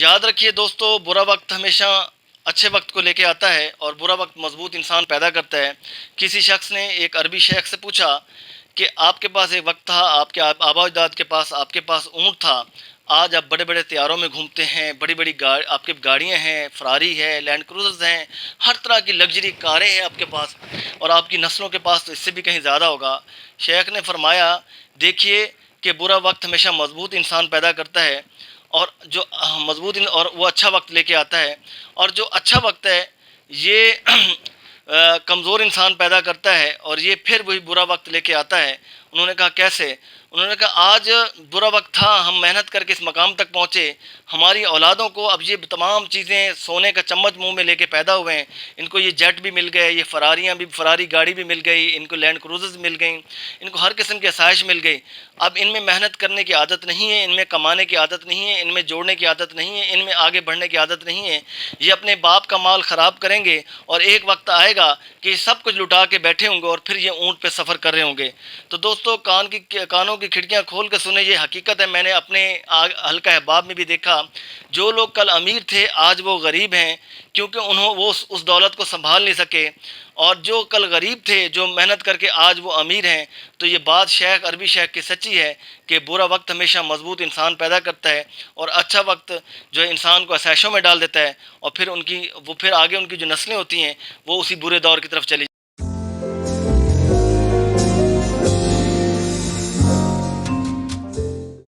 याद रखिए दोस्तों, बुरा वक्त हमेशा अच्छे वक्त को लेके आता है और बुरा वक्त मज़बूत इंसान पैदा करता है। किसी शख्स ने एक अरबी शेख से पूछा कि आपके पास एक वक्त था, आपके आबा अजदाद के पास, आपके पास ऊँट था। आज आप बड़े बड़े त्यारों में घूमते हैं बड़ी बड़ी गाड़, आपके गाड़ियाँ हैं फरारी है लैंड क्रूजर्स हैं, हर तरह की लग्जरी कारें हैं आपके पास और आपकी नस्लों के पास तो इससे भी कहीं ज़्यादा होगा। शेख ने फरमाया, देखिए कि बुरा वक्त हमेशा मज़बूत इंसान पैदा करता है और जो मज़बूत और वो अच्छा वक्त लेके आता है। और जो अच्छा वक्त है, ये कमज़ोर इंसान पैदा करता है और ये फिर वही बुरा वक्त लेके आता है। उन्होंने कहा, कैसे? उन्होंने कहा, आज बुरा वक्त था, हम मेहनत करके इस मकाम तक पहुँचे। हमारी औलादों को अब ये तमाम चीज़ें सोने का चम्मच मुँह में लेके पैदा हुए हैं। इनको ये जेट भी मिल गए, ये फरारियाँ भी, फरारी गाड़ी भी मिल गई, इनको लैंड क्रूजर्स मिल गई, इनको हर किस्म की आसाइश मिल गई। अब इनमें मेहनत करने की आदत नहीं है, इनमें कमाने की आदत नहीं है, इनमें जोड़ने की आदत नहीं है, इनमें आगे बढ़ने की आदत नहीं है। ये अपने बाप का माल ख़राब करेंगे और एक वक्त आएगा कि सब कुछ लुटा के बैठे होंगे और फिर ये ऊँट पर सफ़र कर रहे होंगे। तो दोस्तों कान की कानों की खिड़कियाँ खोल कर सुने ये हकीकत है। मैंने अपने हल्का अहबाब में भी देखा। जो लोग कल अमीर थे आज वो गरीब हैं क्योंकि उन्हों वो उस, उस दौलत को संभाल नहीं सके। और जो कल गरीब थे जो मेहनत करके आज वो अमीर हैं तो ये बात शेख अरबी शेख की सच्ची है कि बुरा वक्त हमेशा मज़बूत इंसान पैदा करता है और अच्छा वक्त जो है इंसान को असैशों में डाल देता है। और फिर उनकी वो फिर आगे उनकी जो नस्लें होती हैं वो उसी बुरे दौर की तरफ़ चली